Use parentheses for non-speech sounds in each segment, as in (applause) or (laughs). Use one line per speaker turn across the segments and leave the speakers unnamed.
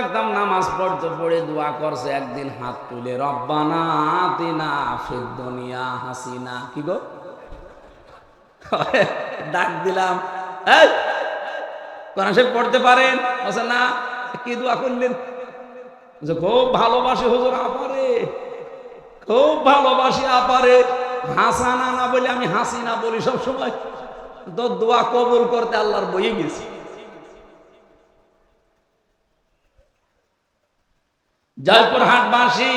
দেখতাম নামাজ পড়তে পড়ে দোয়া করছে একদিন হাত তুলে রব্বানা ফিদ দুনিয়া হাসিনা। কি গো? (laughs) ডাক দিলাম কোরআন পড়তে পারেন? না কি দোয়া করলেন? বলছে, খুব ভালোবাসি হুজুর আপারে খুব ভালোবাসি আপারে। হাসানা না বলে আমি হাসি না বলি সব সময় তো দোয়া কবুল করতে আল্লাহর বইয়ে গেছি। জয়পুর হাটবাসী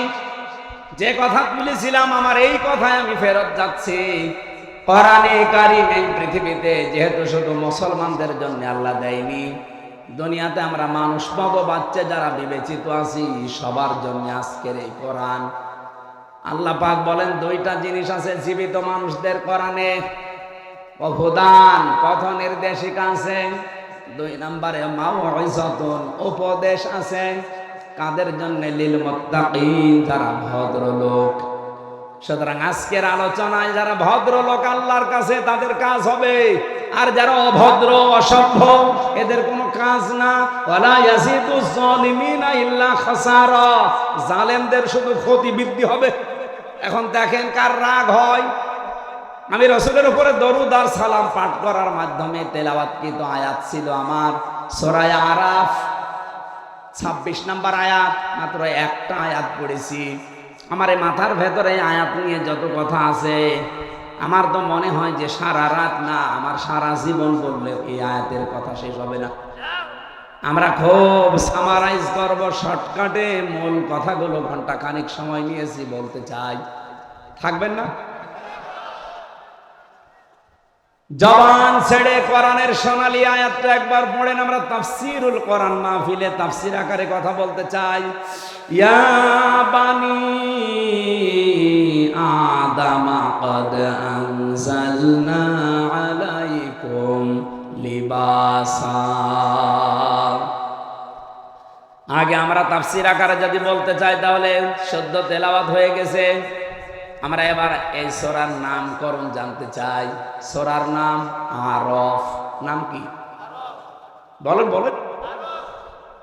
যে কথা তুলেছিলাম, আমার এই কথায় আমি ফেরত যাচ্ছি। কোরআনে পৃথিবীতে, যেহেতু শুধু মুসলমানদের জন্য আল্লাহ দেয়নি। দুনিয়াতে আমরা মানুষ পাবো বাচ্চা যারা বিবেচিত আছি, সবার জন্য আজকের এই কোরআন। আল্লাহ পাক বলেন, দুইটা জিনিস আছে জীবিত মানুষদের কোরআনে অবদান, পথ নির্দেশিকা আছে। দুই নম্বরে মাউইজাতুন উপদেশ আছে। কাদের জন্য? লিল মুত্তাকিন, যারা ভদ্রলোক। সুতরাং আজকের আলোচনায় যারা ভদ্রলোক আল্লাহর কাছে, তাদের কাজ হবে। আর যারা অভদ্র, অসভ্য, এদের কোনো কাজ না। ওয়ালা ইয়াসিদু যালিমিনা ইল্লা খাসারা। জালেমদের শুধু ক্ষতি বৃদ্ধি হবে। এখন দেখেন কার রাগ হয়। আমি রসুলের উপরে দরুদ আর সালাম পাঠ করার মাধ্যমে তেলাওয়াতকৃত আয়াত ছিল আমার। সরায় আরাফ। ছাব্বিশ নাম্বার আয়াত, মাত্র একটা আয়াত পড়েছি। আমার মাথার ভেতরে আয়াত নিয়ে যত কথা আছে, আমার তো মনে হয় যে সারা রাত না, আমার সারা জীবন বললে এই আয়াতের কথা শেষ হবে না। আমরা খুব সামারাইজ করব শর্টকাটে মূল কথাগুলো ঘণ্টা খানিক সময় নিয়েছি, বলতে চাই। থাকবেন না? জবান ছেড়ে কোরআনের সোনালী আয়াতটা একবার পড়েন, আমরা তাফসিরুল কোরআন মাহফিলে তাফসির আকারে কথা বলতে চাই। ইয়া বানি আদামা কদ আনজালনা আলাইকুম লিবাসা। আগে আমরা তাফসির আকারে যদি বলতে চাই, তাহলে সদ্য তেলাওয়াত হয়ে গেছে। আমরা এবার এই সোরার নামকরণ জানতে চাই সোরার নাম আরফ নাম কি বলেন বলেন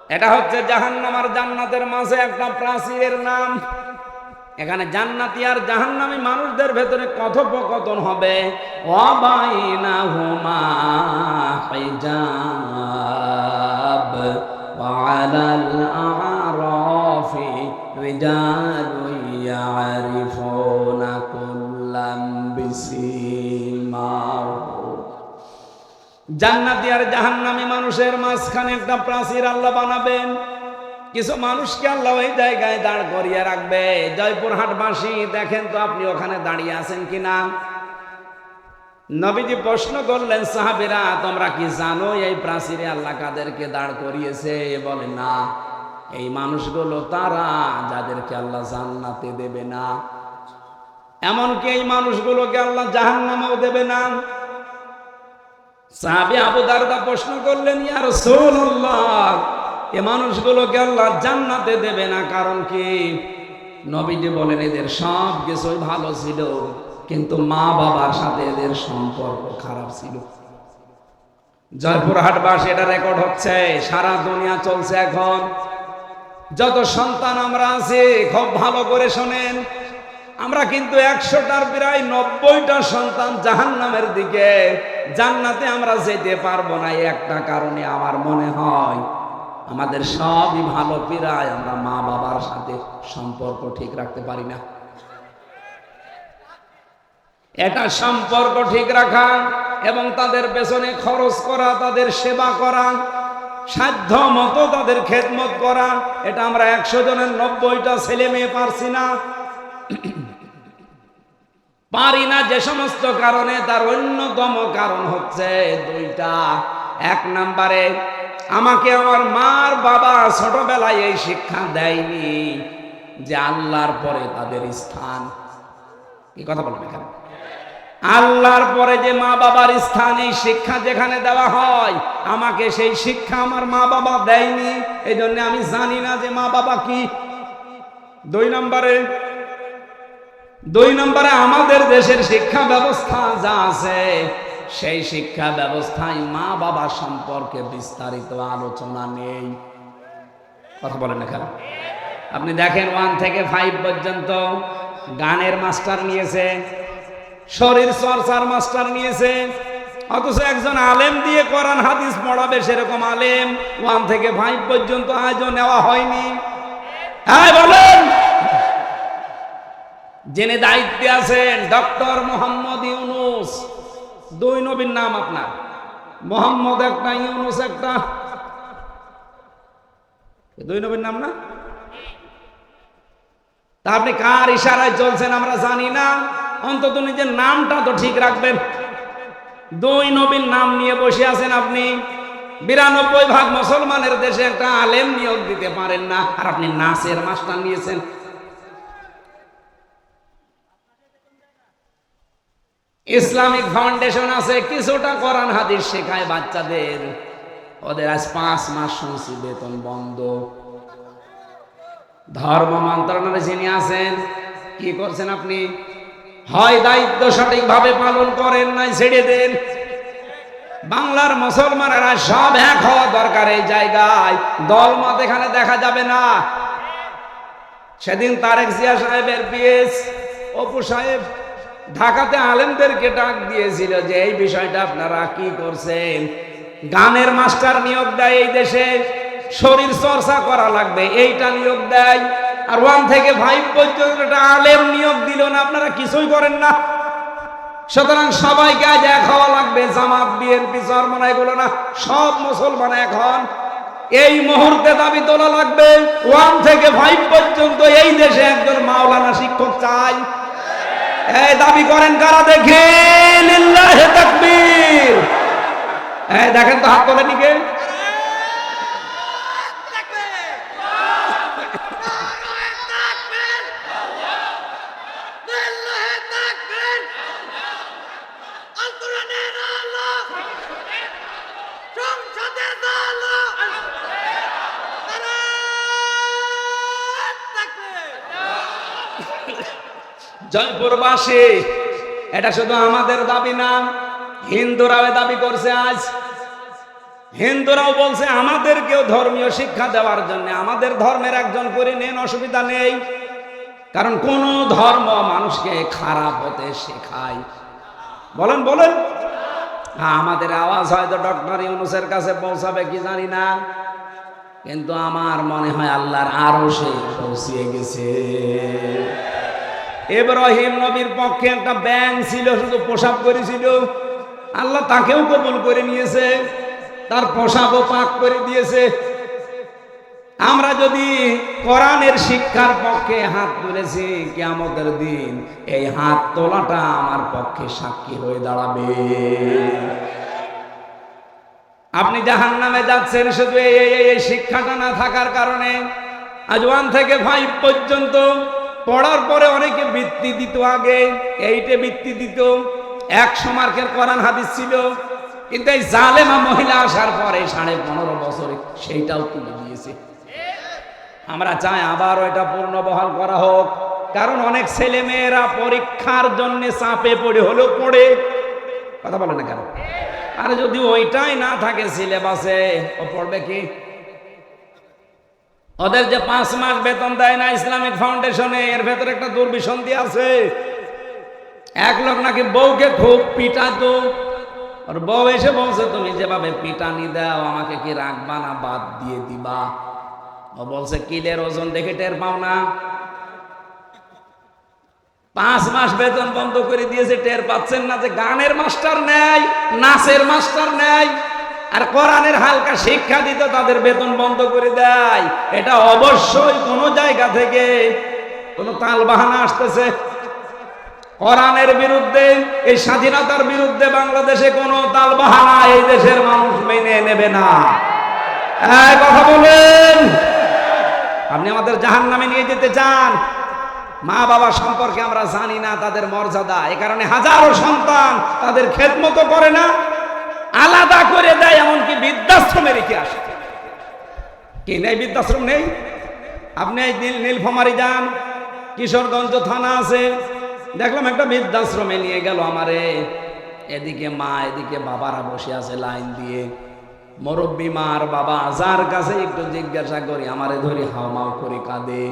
এটা হচ্ছে জাহান্নাম আর জান্নাতের মাঝে একটা প্রাচীরের নাম এখানে জান্নাতি আর জাহান্নামী মানুষদের ভেতরে কথোপকথন হবে ওয়াবাইনাহুমা হিজাব وعلى الأعراف رجال জান্নাতি আর জাহান্নামী মানুষের মাঝখানে একটা প্রাচীর আল্লাহ বানাবেন। কিছু মানুষকে আল্লাহ ওই জায়গায় দাঁড় করিয়ে রাখবে। জয়পুরহাটবাসী দেখেন তো আপনি ওখানে দাঁড়িয়ে আছেন কিনা? নবীজি প্রশ্ন করলেন, সাহাবিরা, তোমরা কি জানো এই প্রাচীরে আল্লাহ কাদেরকে দাঁড় করিয়েছে? বলে, না। এই মানুষগুলো তারা যাদেরকে আল্লাহ জান্নাতে দেবে না। এমনকি এই মানুষগুলোকে আল্লাহ জাহান্নামেও দেবে না। সাহাবি আবু দারদা প্রশ্ন করলেন, ইয়া রাসূলুল্লাহ, এ মানুষগুলোকে আল্লাহ জান্নাতে দেবে না, কারণ কি? নবীজি বলেন, এদের সব কিছুই ভালো ছিল, কিন্তু মা বাবার সাথে এদের সম্পর্ক খারাপ ছিল। জয়পুরহাটবাস, এটা রেকর্ড হচ্ছে, সারা দুনিয়া চলছে এখন। যত সন্তান আমরা আছি, খুব ভালো করে শোনেন আমরা কিন্তু একশোটার প্রায় নব্বইটা সন্তান জাহান্নামের দিকে। জান্নাতে আমরা যেতে পারব না একটা কারণে আমার মনে হয়। আমাদের সবই ভালো পিরায়, আমরা মা বাবার সাথে সম্পর্ক ঠিক রাখতে পারি না। এটা সম্পর্ক ঠিক রাখা এবং তাদের পেছনে খরচ করা, তাদের সেবা করা, সাধ্য মতো তাদের খেদমত করা, এটা আমরা একশো জনের নব্বইটা ছেলে মেয়ে পারছি না। পারি না যে সমস্ত কারণে, তার অন্যতম কারণ হচ্ছে দুইটা। এক নাম্বারে, আমাকে আমার মার বাবা ছোটবেলায় এই শিক্ষা দেয়নি যে আল্লাহর পরে তাদের স্থান। কি কথা বলবেন এখানে? আল্লাহর পরে যে মা বাবার স্থান, এই শিক্ষা যেখানে দেওয়া হয়, আমাকে সেই শিক্ষা আমার মা বাবা দেয়নি। এই জন্য আমি জানি না যে মা বাবা কি। দুই নম্বরে দুই নম্বরে আমাদের দেশের শিক্ষা ব্যবস্থা যা আছে, সেই শিক্ষা ব্যবস্থায় মা বাবা সম্পর্কে বিস্তারিত আলোচনা নেই। কথা বলেন না খেলা আপনি দেখেন ওয়ান থেকে ফাইভ পর্যন্ত গানের মাস্টার নিয়েছে, শরীর চর্চার মাস্টার নিয়েছে, অথচ একজন আলেম দিয়ে কোরআন, হাদিস পড়াবে সেরকম আলেম ওয়ান থেকে ফাইভ পর্যন্ত আজও নেওয়া হয়নি। হ্যাঁ বলেন! যিনি দায়িত্বে আছেন, ডক্টর মোহাম্মদ ইউনুস। দুই নবীর নাম আপনার। মোহাম্মদ একটা, ইউনুস একটা। দুই নবীর নাম না? তা আপনি কার ইশারায় চলছেন আমরা জানি না। অন্তত নিজের নামটা তো ঠিক রাখবেন। দুই নবীর নাম নিয়ে বসে আছেন আপনি। বিরানব্বই ভাগ মুসলমানের দেশে একটা আলেম নিয়োগ দিতে পারেন না। আর আপনি নাচের মাস্টার নিয়েছেন। ইসলামিক ফাউন্ডেশন আছে, কিছুটা কোরআন হাদিস শেখায় বাচ্চাদের। ওদের আজ পাঁচ মাস শুনছি, বেতন বন্ধ। ধর্ম মন্ত্রণালয়ে যিনি আছেন, কি করছেন আপনি? হয় দায়িত্ব সঠিকভাবে পালন করেন নাই, ছেড়ে দেন। বাংলার মুসলমানেরা সব এক হওয়া দরকার এই জায়গায়। দলমত এখানে দেখা যাবে না। সেদিন তারেক জিয়া সাহেবের পিএস, অপু সাহেব ঢাকাতে আলেমদেরকে ডাক দিয়েছিল যে, এই বিষয়টা আপনারা কি করছেন? গানের মাস্টার নিয়োগ দেয় এই দেশে, শরীর চর্চা করা লাগবে, এইটা নিয়োগ দেয়, আর ওয়ান থেকে ফাইভ পর্যন্ত আলেম নিয়োগ দিল না, আপনারা কিছুই করেন না। সুতরাং সবাইকে আজ এক হওয়া লাগবে, জামাত, বিএনপি চরমনা এগুলো না, সব মুসলমান এক হন। এই মুহূর্তে দাবি তোলা লাগবে, ওয়ান থেকে ফাইভ পর্যন্ত এই দেশে একজন মাওলানা শিক্ষক চাই। এই দাবি করেন কারা দেখে? লিল্লাহে তাকবীর। এই দেখেন তো হাত তোলেনি নিকে জয়পুরবাসী এটা শুধু আমাদের দাবি না, হিন্দুরাও দাবি করছে আজ। হিন্দুরাও বলছে আমাদেরকেও ধর্মীয় শিক্ষা দেওয়ার জন্য, আমাদের ধর্মের একজন করে নেন, অসুবিধা নেই। কারণ কোন ধর্ম মানুষকে খারাপ হতে শেখায়। বলেন বলেন। হ্যাঁ আমাদের আওয়াজ হয়তো ডক্টর ইউনুসের কাছে পৌঁছাবে, কি জানি না। কিন্তু আমার মনে হয় আল্লাহর আরও সে পৌঁছিয়ে গেছে। এব্রাহিম নবীর পক্ষে একটা ব্যাং ছিল, শুধু পোশাক করেছিল। আল্লাহ তাকেও কবুল করে নিয়েছে, তার পোশাকও পাক করে দিয়েছে। আমরা যদি কোরআনের শিক্ষার পক্ষে হাত তুলেছি কেমতের দিন এই হাত তোলাটা আমার পক্ষে সাক্ষী হয়ে দাঁড়াবে। আপনি জাহান নামে যাচ্ছেন, শুধু এই শিক্ষাটা না থাকার কারণে আজ ওয়ান থেকে ফাইভ পর্যন্ত পড়ার পরে অনেকে বৃত্তি দিত আগে, এইটে বৃত্তি দিত। একশো মার্কের কোরআন হাদিস ছিল। কিন্তু এই জালেমা মহিলা আসার পরে সাড়ে পনেরো বছরে সেইটাও তুলে দিয়েছে। আমরা চাই আবারও এটা পূর্ণ বহাল করা হোক। কারণ অনেক ছেলে মেয়েরা পরীক্ষার জন্য চাপে পড়ে, হলেও পড়ে। কথা বলে না কেন? আর যদি ওইটাই না থাকে সিলেবাসে, ও পড়বে কি? ওদের যে পাঁচ মাস বেতন দেয় না ইসলামিক ফাউন্ডেশনে, এর ভেতরে একটা দুর্বিসন্ধি আছে। এক লোক নাকি বউকে খুব পিটাতো। আর বউ এসে বলছে, তুমি যেভাবে পিটানি দাও, আমাকে কি রাখবা না? বাদ দিয়ে দিবা। ও বলছে, কিলের ওজন দেখে টের পাও না। পাঁচ মাস বেতন বন্ধ করে দিয়েছে, টের পাচ্ছেন না যে গানের মাস্টার নেয় নাচের মাস্টার নেয় আর কোরআনের হালকা শিক্ষা দিতে তাদের বেতন বন্ধ করে দেয়। এটা অবশ্যই কোনো জায়গা থেকে কোনো তাল বাহানা আসতেছে। কোরআনের বিরুদ্ধে, এই স্বাধীনতার বিরুদ্ধে বাংলাদেশে কোনো তাল বাহানা এই দেশের মানুষ মেনে নেবে না। কথা বলেন। আপনি আমাদের জাহান নামে নিয়ে যেতে চান। মা বাবা সম্পর্কে আমরা জানি না তাদের মর্যাদা। এ কারণে হাজারো সন্তান তাদের খেদমত করে না। আলাদা করে দেয়, এমনকি বৃদ্ধাশ্রমে রেখে আসে। কি নেই বৃদ্ধাশ্রম নেই? আপনি এই নীল নীলফামারি যান, কিশোরগঞ্জ থানা আছে। দেখলাম একটা বৃদ্ধাশ্রমে নিয়ে গেল আমারে। এদিকে মা, এদিকে বাবারা বসে আছে লাইন দিয়ে। মুরব্বী মার বাবা, যার কাছে একটু জিজ্ঞাসা করি, আমারে ধরি হাওমাও করে কাঁদে।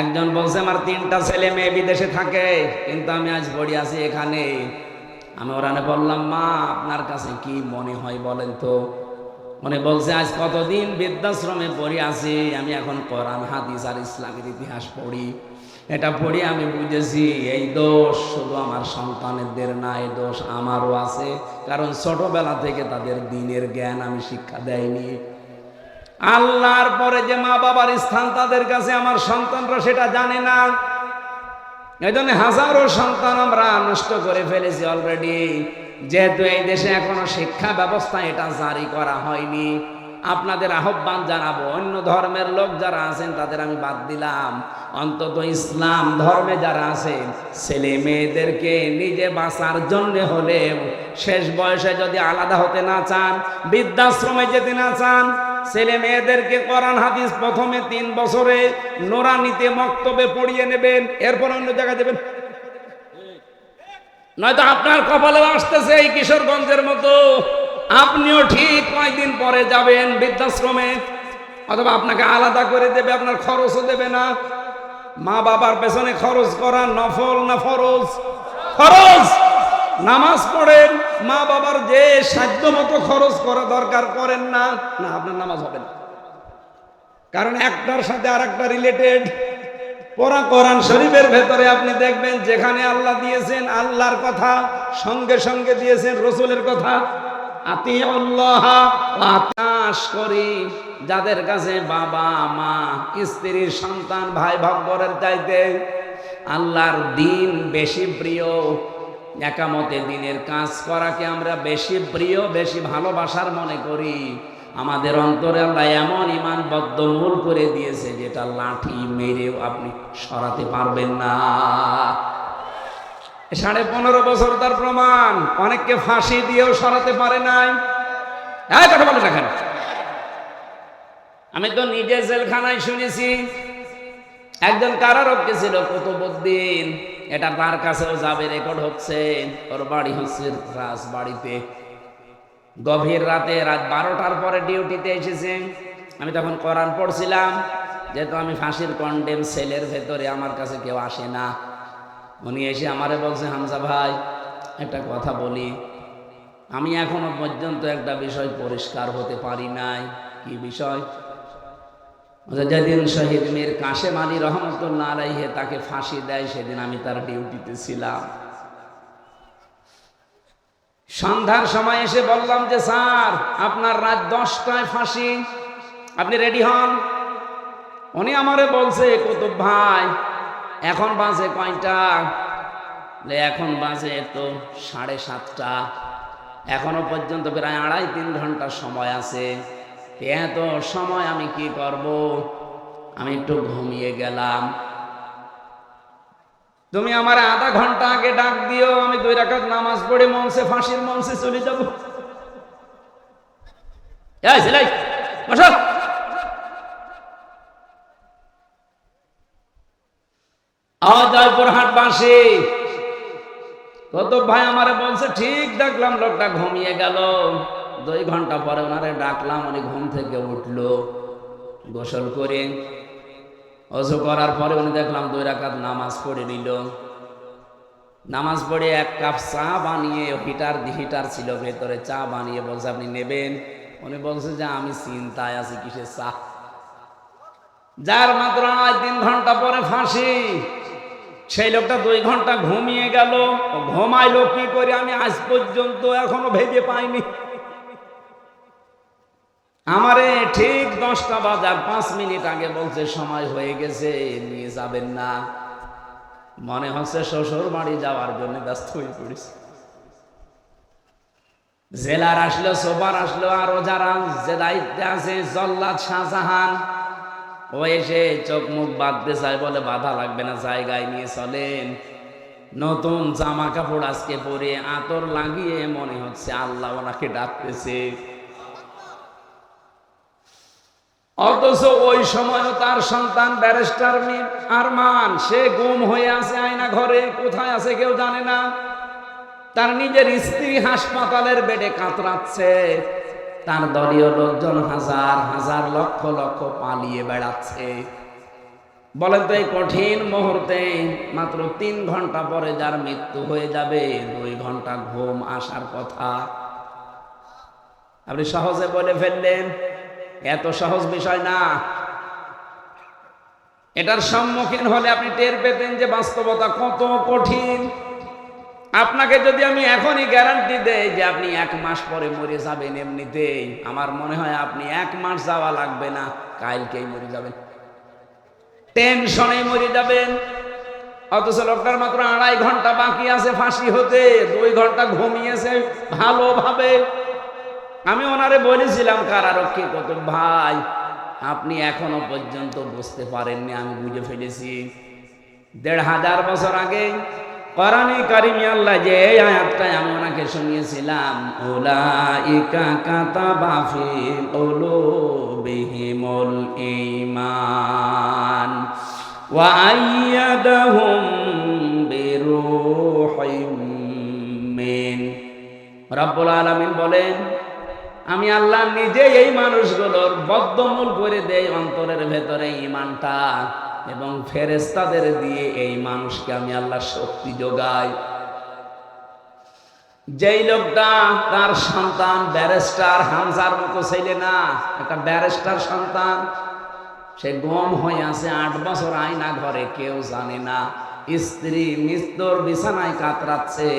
একজন বলছে, আমার তিনটা ছেলে মেয়ে বিদেশে থাকে, কিন্তু আমি আজ পড়ি আছি এখানে। আমি ওরানে বললাম, মা, আপনার কাছে কি মনে হয় বলেন তো? মনে বলছে, আজ কতদিন বৃদ্ধাশ্রমে পড়ি আছি? আমি এখন কোরআন, হাদিস আর ইসলামের ইতিহাস পড়ি। এটা পড়ি আমি বুঝেছি, এই দোষ শুধু আমার সন্তানেদের না, এই দোষ আমারও আছে। কারণ ছোটবেলা থেকে তাদের দিনের জ্ঞান আমি শিক্ষা দেয়নি। আল্লাহর পরে যে মা বাবার স্থান তাদের কাছে, আমার সন্তানরা সেটা জানে না। এই জন্য হাজারো সন্তান আমরা নষ্ট করে ফেলেছি অলরেডি যেহেতু এই দেশে এখনও শিক্ষা ব্যবস্থা এটা জারি করা হয়নি। আপনাদের আহ্বান জানাব, অন্য ধর্মের লোক যারা আছেন তাদের আমি বাদ দিলাম। অন্তত ইসলাম ধর্মে যারা আছেন ছেলে মেয়েদেরকে নিজে বাঁচার জন্য হলে শেষ বয়সে যদি আলাদা হতে না চান, বৃদ্ধাশ্রমে যেতে না চান ছেলে মেয়েদেরকে কোরআন হাদিস প্রথমে তিন বছরে নোরানিতে মক্তবে পড়িয়ে নেবেন, এরপর অন্য জায়গায় দেবেন। নয়তো আপনার কপালে আসতেছে এই কিশোরগঞ্জের মতো। আপনিও ঠিক কয়েকদিন পরে যাবেন বৃদ্ধাশ্রমে, অথবা আপনাকে আলাদা করে দেবে, আপনার খরচও দেবে না। মা বাবার পেছনে খরচ করা নফল না ফরজ? খরচ নামাজ পড়েন, মা বাবার যে সাধ্য মতো খরচ করা দরকার করেন না না, আপনার নামাজ হবে না। কারণ একটার সাথে আর একটা রিলেটেড পড়া কোরআন শরীফের ভেতরে আপনি দেখবেন, যেখানে আল্লাহ দিয়েছেন, আল্লাহর কথা, সঙ্গে সঙ্গে দিয়েছেন রসুলের কথা আতি আকাশ করি, যাদের কাছে বাবা, মা স্ত্রীর সন্তান, ভাই, ভাগ্যরের চাইতে আল্লাহর দিন বেশি প্রিয়। একামতে দিনের কাজ করাকে আমরা বেশি প্রিয়, বেশি ভালোবাসার মনে করি। আমাদের অন্তরে আল্লাহ এমন ইমানবদ্ধ মূল করে দিয়েছে যেটা লাঠি মেরেও আপনি সরাতে পারবেন না। সাড়ে পনেরো বছর তার প্রমাণ। অনেককে ফাঁসি দিয়েও সরাতে পারে নাই। কথা বলে আমি তো নিজে জেলখানায় শুনেছি, একজন কারারক্ষী ছিল কুতুবুদ্দিন এটা তার কাছেও যাবে রেকর্ড হচ্ছে? ওর বাড়ি হচ্ছে রাজবাড়িতে। গভীর রাতে রাত বারোটার পরে ডিউটিতে এসেছে। আমি তখন কোরআন পড়ছিলাম, যেহেতু আমি ফাঁসির কন্ডেম সেলের ভেতরে আমার কাছে কেউ আসে না। উনি এসে আমারে বলছে, হামজা ভাই, একটা কথা বলি। আমি এখনও পর্যন্ত একটা বিষয় পরিষ্কার হতে পারি নাই। কি বিষয়? বলছে, যেদিন শহীদ মীর কাশেম আলী রহমতুল্লাহ আলাইহে তাকে ফাঁসি দেয় সেদিন আমি তার ডিউটিতে ছিলাম। সন্ধ্যার সময় এসে বললাম যে স্যার আপনার রাত দশটায় ফাঁসি। আপনি রেডি হন? উনি আমারে বলছে কুতুব ভাই এখন বাজে কয়টা? এখন বাজে তো সাড়ে সাতটা। এখনও পর্যন্ত প্রায় আড়াই তিন ঘণ্টা সময় আছে। এত সময় আমি কি করব? আমি একটু ঘুমিয়ে গেলাম। তুমি আমার আধা ঘণ্টা আগে ডাক দিও, আমি দুই রাকাত নামাজ পড়ে মঞ্চে, ফাঁসির মঞ্চে চলে যাব। কত ভাই আমারে বলছে, ঠিক দেখলাম, লোকটা ঘুমিয়ে গেল। দুই ঘণ্টা পরে ওনারে ডাকলাম, উনি ঘুম থেকে উঠল, গোসল করে অজু করার পরে উনি দেখলাম দুই রাকাত নামাজ পড়ে নিল। নামাজ পড়ে এক কাপ চা বানিয়ে, হিটার হিটার ছিল ভেতরে, চা বানিয়ে বলছে, আপনি নেবেন? উনি বলছে যে, আমি চিন্তায় আছি, কিসের চা? যার মাত্র আজ তিন ঘণ্টা পরে ফাঁসি। সেই লোকটা দুই ঘণ্টা ঘুমিয়ে গেল। ঘুমাইলো কি করে আমি আজ পর্যন্ত এখনও ভেবে পাইনি। আমারে ঠিক দশটা বাজার পাঁচ মিনিট আগে বলছে, সময় হয়ে গেছে, নিয়ে যাবেন না। মনে হচ্ছে শ্বশুর বাড়ি যাওয়ার জন্য ব্যস্ত হয়ে পড়েছে। জেলার আসলো সোবার আসলো, আরও যারা যে দায়িত্বে আছে, জল্লাদ শাহজাহান। ও এসে চোখ মুখ বাঁধতে চায়, বলে বাধা লাগবে না, জায়গায় নিয়ে চলেন। নতুন জামা কাপড় আজকে পরে আতর লাগিয়ে মনে হচ্ছে আল্লাহ ওনাকে ডাকতেছে। অথচ ওই সময় তার সন্তান ব্যারিস্টার আরমান, সে গুম হয়ে আছে আয়না ঘরে, কোথায় আছে কেউ জানে না। তার নিজের স্ত্রী হাসপাতালের বেডে কাতরাচ্ছে। তার দলীয় লোকজন হাজার হাজার লক্ষ লক্ষ পালিয়ে বেড়াচ্ছে। বলেন তো এই কঠিন মুহূর্তে মাত্র তিন ঘণ্টা পরে যার মৃত্যু হয়ে যাবে, দুই ঘণ্টা ঘুম আসার কথা। আপনি সহজে বলে ফেললেন এত সহজ বিষয় না। এটার সম্মুখীন হলে আপনি টের পেতেন যে বাস্তবতা কত কঠিন। আপনাকে যদি আমি এখনই গ্যারান্টি দেই যে আপনি এক মাস পরে মরে যাবেন এমনিতেই, আমার মনে হয় আপনি এক মাস যাওয়া লাগবে না, কালকেই মরে যাবেন। টেনশনে মরে যাবেন। অথচ লোকটার মাত্র আড়াই ঘণ্টা বাকি আছে ফাঁসি হতে, দুই ঘণ্টা ঘুমিয়েছে ভালোভাবে। আমি ওনারে বলেছিলাম কারারক্ষী কত ভাই, আপনি এখনও পর্যন্ত বুঝতে পারেননি, আমি বুঝে ফেলেছি। দেড় হাজার বছর আগে কোরআনে কারিমি আল্লাহ যে এই আয়াতটাই আমি ওনাকে শুনিয়েছিলাম, উলাইকা কাতাবা ফি কুলুবিহিমুল ঈমান ওয়া আইয়াদাহুম বিরূহিম মিন। রব্বুল আলামিন বলেন আমি আল্লাহ নিজে এই মানুষগুলোর বদ্ধমূল করে দেই অন্তরের ভেতরে ইমানটা এবং ফেরেস্তাদের দিয়ে এই মানুষকে আমি আল্লাহ শক্তি যোগাই। যেই লোকটা তার সন্তান ব্যারেস্টার হামজার মতো ছেলে না, একটা ব্যারেস্টার সন্তান, সে গম হয়ে আছে, আট বছর আয়না ঘরে, কেউ জানে না। স্ত্রী মৃত্যুর বিছানায় কাতরাচ্ছে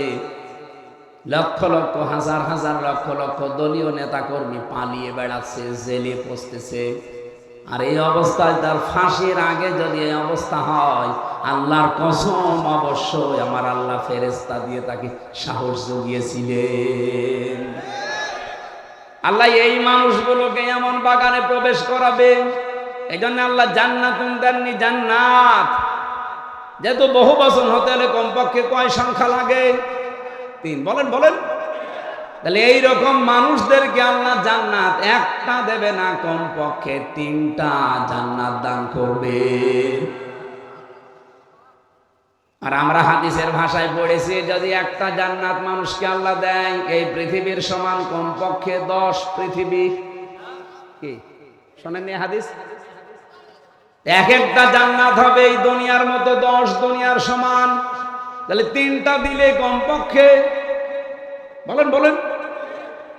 লক্ষ লক্ষ, হাজার হাজার লক্ষ লক্ষ দলীয় নেতাকর্মী পালিয়ে বেড়াচ্ছে, জেলে পচতেছে। আর এই অবস্থায় তার ফাঁসির আগে যদি এই অবস্থা হয়, আল্লাহর কসম অবশ্যই আমার আল্লাহ ফেরেস্তা দিয়ে তাকে সাহস জুগিয়েছিলেন। আল্লাহ এই মানুষগুলোকে এমন বাগানে প্রবেশ করাবে এই জন্য আল্লাহ জান্নাতুন দেননি, জান্নাত। যেহেতু বহু বছর হতে হলে কমপক্ষে কয় সংখ্যা লাগে? তিন। বলেন বলেন। তাহলে এই রকম মানুষদেরকে আল্লাহ জান্নাত একটা দেবে না, কমপক্ষে তিনটা জান্নাত দান করবে। আর আমরা হাদিসের ভাষায় পড়েছি, যদি একটা জান্নাত মানুষকে আল্লাহ দেয়, এই পৃথিবীর সমান কমপক্ষে দশ পৃথিবী। কি? শোনেননি হাদিস? এক একটা জান্নাত হবে এই দুনিয়ার মতো দশ দুনিয়ার সমান। তাহলে তিনটা দিলে কমপক্ষে, বলেন বলেন,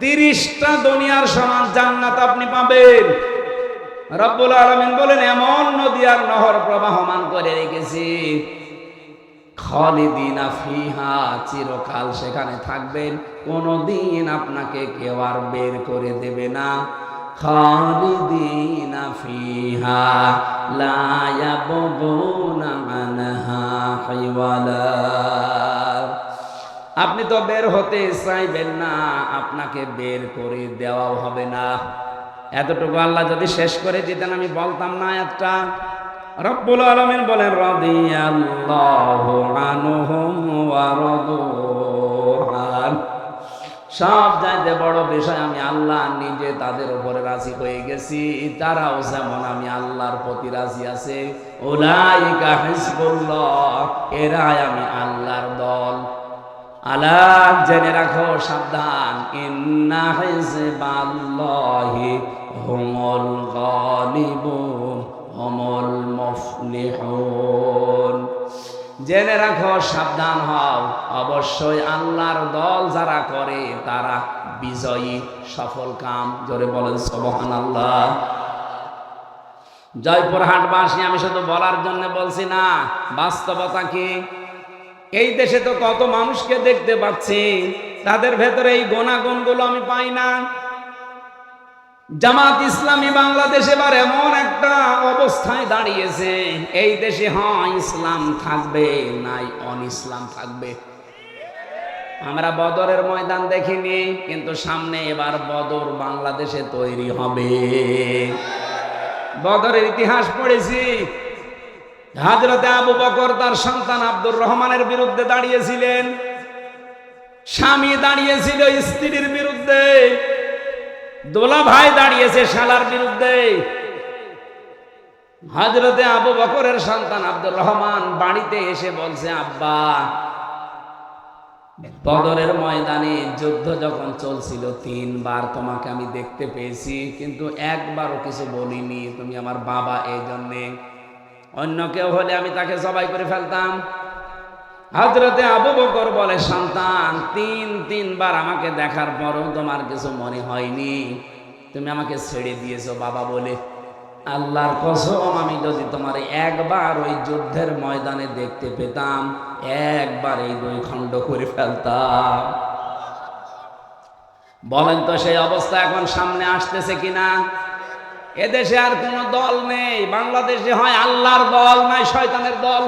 তিরিশটা দুনিয়ার সমান জান্নাত আপনি পাবেন। রব্বুল আলমিন বলেন, এমন নদী আর নহর প্রবাহমান করে রেখেছি। খালিদিনা ফিহা চিরকাল সেখানে থাকবেন, কোনদিন আপনাকে কেউ আর বের করে দেবে না। খালিদিনা ফিহা লা ইয়াবগুনা আনহা হিওয়ালা আপনি তো বের হতে চাইবেন না, আপনাকে বের করে দেওয়াও হবে না। এতটুকু আল্লাহ যদি শেষ করে দিতেন, আমি বলতাম না একটা। রব্বুল আলমিন বলেন, রাদিয়াল্লাহু আনহুম ওয়া রাদু সব চাইতে বড় বিষয়, আমি আল্লাহ নিজে তাদের উপরে রাজি হয়ে গেছি। তারাও যেমন আমি আল্লাহর প্রতি রাজি আছে। ওলাইকা হিজবুল্লাহ, এরাই আমি আল্লাহর দল। আলা, জেনে রাখো সাবধান, ইন্না হিজবাল্লাহি হুমুল গালিবুন। জেনে রাখো, সাবধান হও। অবশ্যই আল্লাহর দল যারা করে, তারা বিজয়ী, সফল কাম। জোরে বলেন সবহান আল্লাহ জয়পুর হাটবাসী আমি শুধু বলার জন্য বলছি না, বাস্তবতা কি? এই দেশে তো কত মানুষকে দেখতে পাচ্ছি, তাদের ভেতরে এই গুণাগুণগুলো আমি পাই না। জামাত ইসলামী বাংলাদেশ এবার এমন একটা অবস্থায় দাঁড়িয়েছে, এই দেশে হ্যাঁ ইসলাম থাকবে, নাই, অন ইসলাম থাকবে। আমরা বদরের ময়দান দেখিনি, কিন্তু সামনে এবার বদর বাংলাদেশে তৈরি হবে। বদরের ইতিহাস পড়েছি, হাজরতে আবু বকর তার সন্তান আব্দুর রহমানের বিরুদ্ধে দাঁড়িয়েছিলেন, স্বামী দাঁড়িয়েছিল স্ত্রীর বিরুদ্ধে। দোলা ভাই দাঁড়িয়েছে শালার বিরুদ্ধে। হজরতে আবু বকরের সন্তান আব্দুর রহমান বাড়িতে এসে বলছে, আব্বা, বদরের ময়দানে যুদ্ধ যখন চলছিল, তিনবার তোমাকে আমি দেখতে পেয়েছি, কিন্তু একবারও কিছু বলিনি। তুমি আমার বাবা এই জন্যে অন্য কেউ হলে আমি তাকে সবাই করে ফেলতাম। হজরতে আবু বকর বলে, সন্তান, তিন, তিনবার আমাকে দেখার পরও তোমার কিছু মনে হয়নি। তুমি আমাকে ছেড়ে দিয়েছ বাবা বলে। আল্লাহর কসম, আমি যদি তোমার একবার ওই যুদ্ধের ময়দানে দেখতে পেতাম, একবার এই দুই খণ্ড করে ফেলতাম। বলেন তো সেই অবস্থা এখন সামনে আসতেছে কিনা? এদেশে আর কোনো দল নেই। বাংলাদেশে হয় আল্লাহর দল, নাই শয়তানের দল।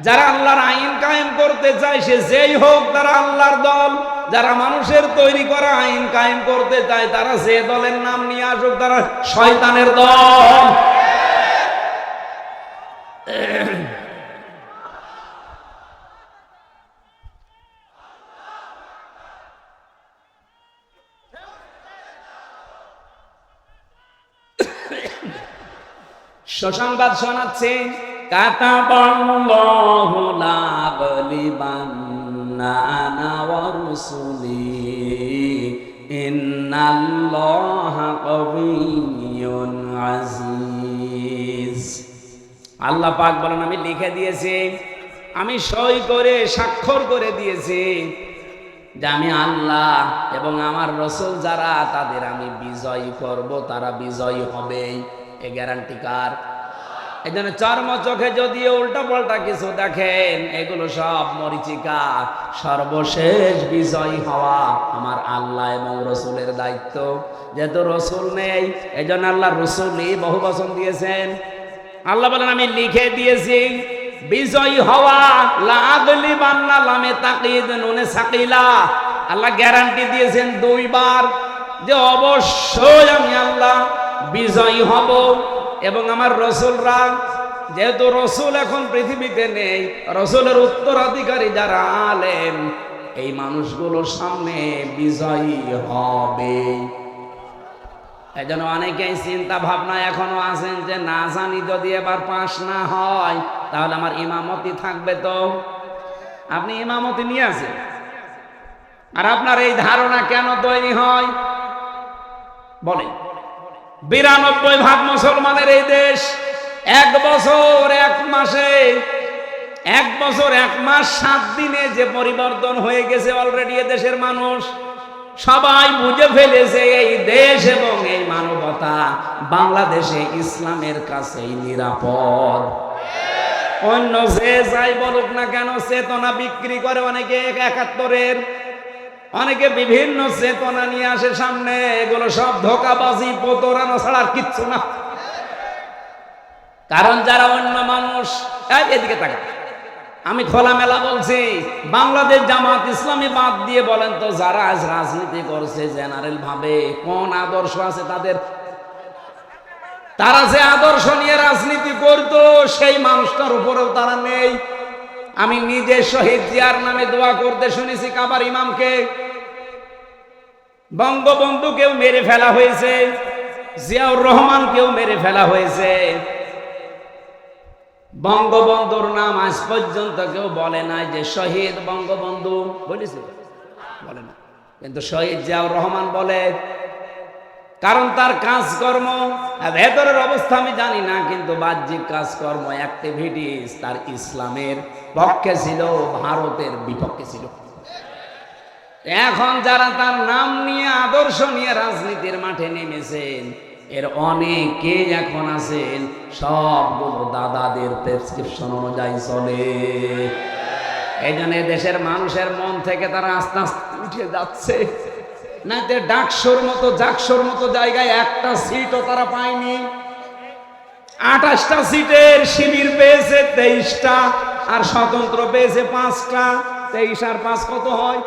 যারা আল্লাহর আইন কায়েম করতে চায়, সে যেই হোক তারা আল্লাহর দল। যারা মানুষের তৈরি করা আইন কায়েম করতে চায়, তারা যে দলের নাম নিয়ে আসুক, তারা শয়তানের দল। (coughs) সুসংবাদ শোনাচ্ছে আল্লাহ পাক বলেন, আমি লিখে দিয়েছি, আমি সই করে, স্বাক্ষর করে দিয়েছি যে আমি আল্লাহ এবং আমার রসুল যারা, তাদের আমি বিজয়ী করব, তারা বিজয়ী হবে। এ গ্যারান্টি কার? এই জন্য চর্ম চোখে যদিও উল্টা পাল্টা কিছু দেখেন, এগুলো সব মরিচিকা। সর্বশেষ বিজয়ী হওয়া আমার আল্লাহ এবং রসুলের দায়িত্ব। যেহেতু রসুল নেই, এই জন্য আল্লাহ রসুলই বহু বচন দিয়েছেন। আল্লাহ বলেন, আমি লিখে দিয়েছি, বিজয়ী হওয়া লাগলি বান্না লামে তাকিদ নুনে সাকিলা। আল্লাহ গ্যারান্টি দিয়েছেন দুইবার যে অবশ্যই আমি আল্লাহ বিজয়ী হব। এবং আমার রসুলরা যেহেতু রসুল এখন পৃথিবীতে নেই, রসুলের উত্তরাধিকারী যারা আলেম, এই মানুষগুলোর সামনে বিজয়ী হবে। এই জন্য অনেকেই চিন্তা ভাবনা এখনও আছেন যে, না জানি যদি এবার পাশ না হয়, তাহলে আমার ইমামতি থাকবে তো? আপনি ইমামতি নিয়ে আছেন? আর আপনার এই ধারণা কেন তৈরি হয়? বলেন। বিরানব্বই ভাগ মুসলমানের এই দেশ, এক বছর এক মাসে, এক বছর এক মাস সাত দিনে যে পরিবর্তন হয়ে গেছে অলরেডি দেশের মানুষ, সবাই বুঝে ফেলেছে এই দেশ এবং এই মানবতা বাংলাদেশে ইসলামের কাছেই নিরাপদ। অন্য যে যাই বলুক না কেন, চেতনা বিক্রি করে অনেকে একাত্তরের অনেকে বিভিন্ন চেতনা নিয়ে আসে সামনে, এগুলো সব ধোকাবাজি পোতরানো ছাড়া কিচ্ছু না। কারণ যারা অন্য মানুষ এদিকে তাকা আমি খোলামেলা বলছি, বাংলাদেশ জামাত ইসলামী বাদ দিয়ে বলেন তো, যারা আজ রাজনীতি করছে জেনারেল ভাবে, কোন আদর্শ আছে তাদের? তারা যে আদর্শ নিয়ে রাজনীতি করতো, সেই মানুষটার উপরেও তারা নেই। আমি নিজে শহীদ জিয়ার নামে দোয়া করতে শুনেছি কাবার ইমামকে। বঙ্গবন্ধুকেও মেরে ফেলা হয়েছে, জিয়াউর রহমান রহমানকেও মেরে ফেলা হয়েছে। বঙ্গবন্ধুর নাম আজ পর্যন্ত কেউ বলে নাই যে শহীদ বঙ্গবন্ধু। বলেছে? বলে না। কিন্তু শহীদ জিয়াউর রহমান বলে কারণ তার কাজকর্ম ভেতরের অবস্থা আমি জানি না, কিন্তু বাহ্যিক কাজকর্ম অ্যাক্টিভিটিস তার ইসলামের পক্ষে ছিল, ভারতের বিপক্ষে ছিল। এখন যারা তার নাম নিয়ে, আদর্শ নিয়ে রাজনীতির মাঠে নেমেছেন, এর অনেকে এখন আছেন, সবগুলো দাদাদের প্রেসক্রিপশন অনুযায়ী চলে। এই দেশের মানুষের মন থেকে তারা আস্তে আস্তে উঠে যাচ্ছে। না যে ডাকসোর মতো জাকসোর মতো জায়গায় একটা সিটও তারা পায়নি। আঠাশটা সিটের শিবির পেয়েছে, তেইশটা। আর স্বতন্ত্র পেয়েছে পাঁচটা। তেইশ আর পাঁচ কত হয়?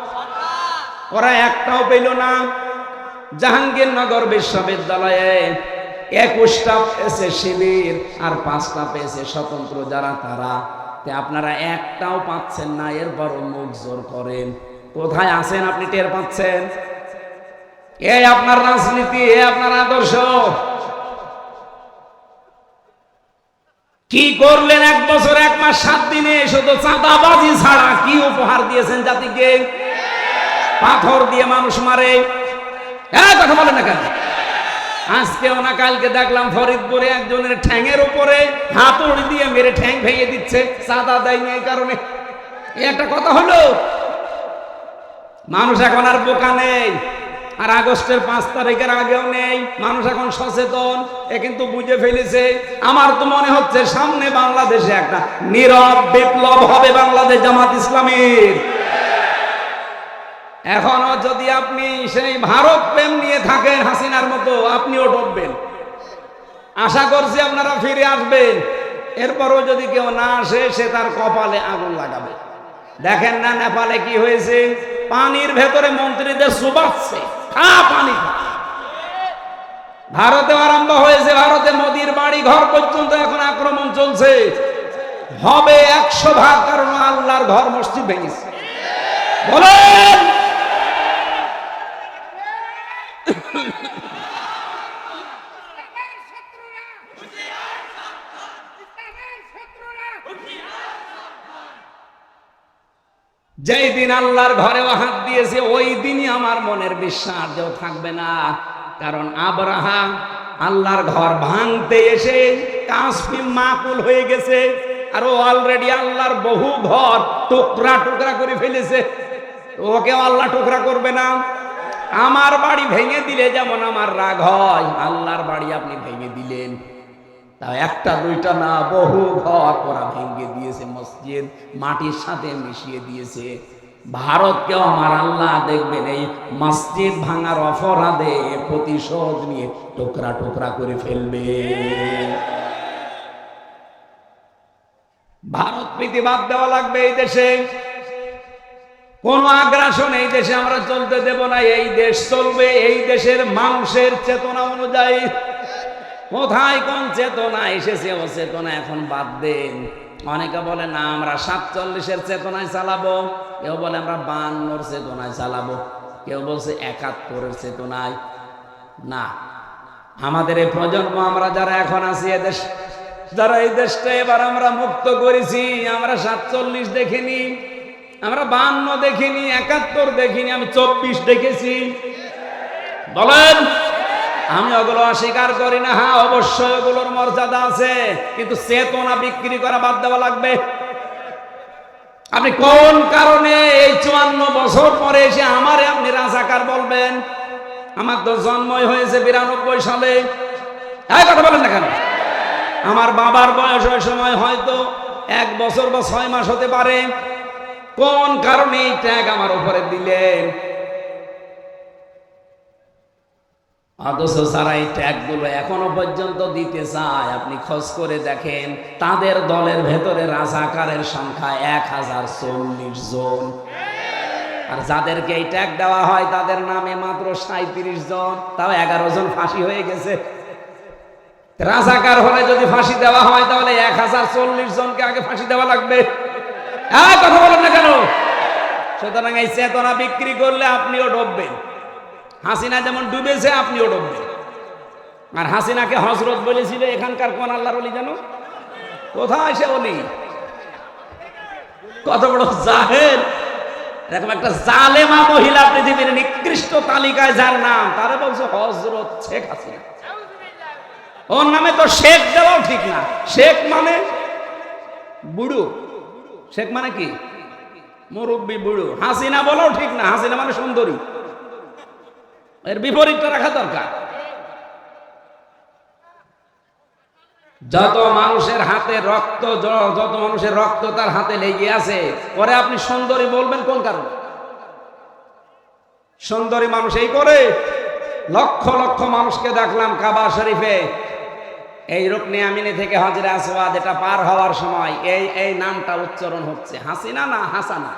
ওরা একটাও পেল না। জাহাঙ্গীরনগর বিশ্ববিদ্যালয়ে একুশটা পেয়েছে শিবির আর পাঁচটা পেয়েছে স্বতন্ত্র যারা তারা। আপনারা একটাও পাচ্ছেন না, এরপরও মুখ জোর করেন। কোথায় আছেন আপনি টের পাচ্ছেন? এই আপনার রাজনীতি, এ আপনার আদর্শ। কি করলেন এক বছর, এক মাস, সাত দিনে? শুধু চাঁদাবাজি ছাড়া কি উপহার দিয়েছেন জাতিকে? পাথর দিয়ে মানুষ মারে। কথা বলেন না কেন? আজকেও না, কালকে দেখলাম ফরিদপুরে একজনের ঠ্যাঙের উপরে হাতুড়ি দিয়ে মেরে ঠ্যাং ভেঙে দিচ্ছে। চাঁদা দেয়নি এই কারণে। একটা কথা হলো, মানুষ এখন আর বোকা নেই। আর আগস্টের পাঁচ তারিখের আগেও নেই। মানুষ এখন সচেতন, এ কিন্তু বুঝে ফেলেছে। আমার তো মনে হচ্ছে সামনে বাংলাদেশে একটা নীরব বিপ্লব হবে বাংলাদেশ জামাত ইসলামীর। এখনও যদি আপনি সেই ভারত প্রেম নিয়ে থাকেন হাসিনার মতো, আপনিও ডুববেন আশা করছি আপনারা ফিরে আসবেন। এরপরও যদি কেউ না আসে, সে তার কপালে আগুন লাগাবে। দেখেন না নেপালে কি হয়েছে? পানির ভেতরে মন্ত্রীদের সুবাচ্ছে পানি ভারতে আরম্ভ হয়েছে, ভারতে মোদির বাড়ি ঘর পর্যন্ত এখন আক্রমণ চলছে। হবে একশো ভাগ, কারণ আল্লাহর ঘর মসজিদ ভেঙেছে। বলেন
ইসলামের শত্রুরা ইসলামের শত্রুরা
যেই দিন আল্লাহর ঘরেও হাত দিয়েছে, ওই দিনই আমার মনের বিশ্বাস যেও থাকবে না। কারণ আবরাহা আল্লাহর ঘর ভাঙতে এসে কাশ্মী মাকুল হয়ে গেছে, আর ও অলরেডি আল্লাহর বহু ঘর টুকরা টুকরা করে ফেলেছে। ওকেও আল্লাহ টুকরা করবে না। আমার বাড়ি ভেঙে দিলে যেমন আমার রাগ হয়, আল্লাহর বাড়ি আপনি ভেঙে দিলেন। তাও একটা, দুইটা না, বহু ঘর ওরা ভেঙে দিয়েছে মসজিদ, মাটির সাথে মিশিয়ে দিয়েছে। ভারতকেও আমার আল্লাহ দেখবেন, এই মসজিদ ভাঙার অপরাধে প্রতিশোধ নিয়ে টুকরা টুকরা করে ফেলবে। ভারত প্রীতিবাদ দেওয়া লাগবে এই দেশে। কোন আগ্রাসন এই দেশে আমরা চলতে দেব না, এই দেশ চলবে, এই দেশের মানুষের চেতনা অনুযায়ী কোথায় কোন চেতনা এসেছে ও চেতনা এখন বাদ দেন। অনেকে বলে, না, আমরা সাতচল্লিশের চেতনায় চালাবো। কেউ বলে, আমরা বান্নর চেতনায় চালাবো। কেউ বলছে, একাত্তরের চেতনায়। না, আমাদের এই প্রজন্ম, আমরা যারা এখন আছি এদেশ যারা এই দেশটা এবার আমরা মুক্ত করেছি, আমরা সাতচল্লিশ দেখিনি, আমরা বান্ন দেখিনি, একাত্তর দেখিনি, আমি চব্বিশ দেখেছি। বলেন। আমি ওগুলো অস্বীকার করি না হ্যাঁ অবশ্যই ওগুলোর মর্যাদা আছে, কিন্তু চেতনা বিক্রি করা বাদ দেওয়া লাগবে। আপনি কোন কারণে এই চুয়ান্ন বছর পরে এসে আমারে আপনি রাজাকার বলবেন? আমার তো জন্মই হয়েছে বিরানব্বই সালে। কথা বলেন না কেন? আমার বাবার বয়স ওই সময় হয়তো এক বছর বা ছয় মাস হতে পারে। কোন কারণে এই ট্যাগ আমার উপরে দিলেন? অথচ যারা এই ট্যাগগুলো এখনও পর্যন্ত দিতে চায়। আপনি খোঁজ করে দেখেন, তাদের দলের ভেতরে রাজাকারের সংখ্যা এক হাজার চল্লিশ জন। আর যাদেরকে এই ট্যাগ দেওয়া হয়, তাদের নামে মাত্র সাঁত্রিশ জন। তাও এগারো জন ফাঁসি হয়ে গেছে। রাজাকার হলে যদি ফাঁসি দেওয়া হয়, তাহলে এক হাজার চল্লিশ জনকে আগে ফাঁসি দেওয়া লাগবে। কথা বলেন না কেন? সুতরাং এই চেতনা বিক্রি করলে আপনিও ডুববেন। হাসিনা যেমন ডুবেছে, আপনিও ডুববেন। আর হাসিনাকে হজরত বলেছিল, এখানকার কোন আল্লাহর অলি জানো? কোথায় সে অলি কত বড় জাহেল। এরকম একটা জালেমা মহিলা পৃথিবীর নিকৃষ্ট তালিকায় যার নাম, তারা বলছে হজরত শেখ হাসিনা। ওর নামে তো শেখ দেওয়াও ঠিক না। শেখ মানে বুড়ো। শেখ মানে কি? মুরব্বী বুড়ো। হাসিনা বলাও ঠিক না। হাসিনা মানে সুন্দরী। এর বিপরীতটা রাখা দরকার। যত মানুষের হাতে রক্ত যত মানুষের রক্ত তার হাতে লেগে আছে, পরে আপনি সুন্দরী বলবেন কোন কারণে? সুন্দরী মানুষ এই করে। লক্ষ লক্ষ মানুষকে দেখলাম কাবা শরীফে। এই রুকনি আমিনি থেকে হজরে আসওয়াদ, এটা পার হওয়ার সময়। এই এই নামটা উচ্চারণ হচ্ছে। হাসিনা না হাসানা?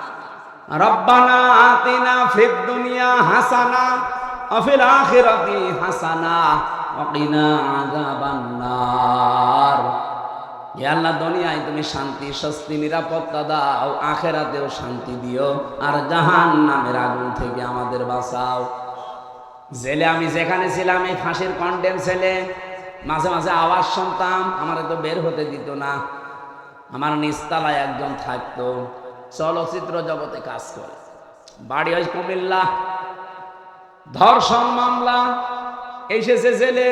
রব্বানা আতিনা ফিদ দুনিয়া হাসানা। অফিল আখিরাতি হাসানা ওয়াকিনা আযাবান নার হে আল্লাহ, দুনিয়ায় তুমি শান্তি, স্বস্তি, নিরাপত্তা দাও, আখেরাতেও শান্তি দিও, আর জাহান নামের আগুন থেকে আমাদের বাঁচাও। জেলে আমি যেখানে ছিলাম, এই ফাঁসির কন্ডেম ছেলে মাঝে মাঝে আওয়াজ শুনতাম, আমার তো বের হতে দিত না। আমার নিস্তালায় একজন থাকতো, চলচ্চিত্র জগতে কাজ করে। বাড়ি হয় কুমিল্লা ধর্ষণ মামলা এসেছে জেলে।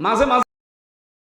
মাঝে মাঝে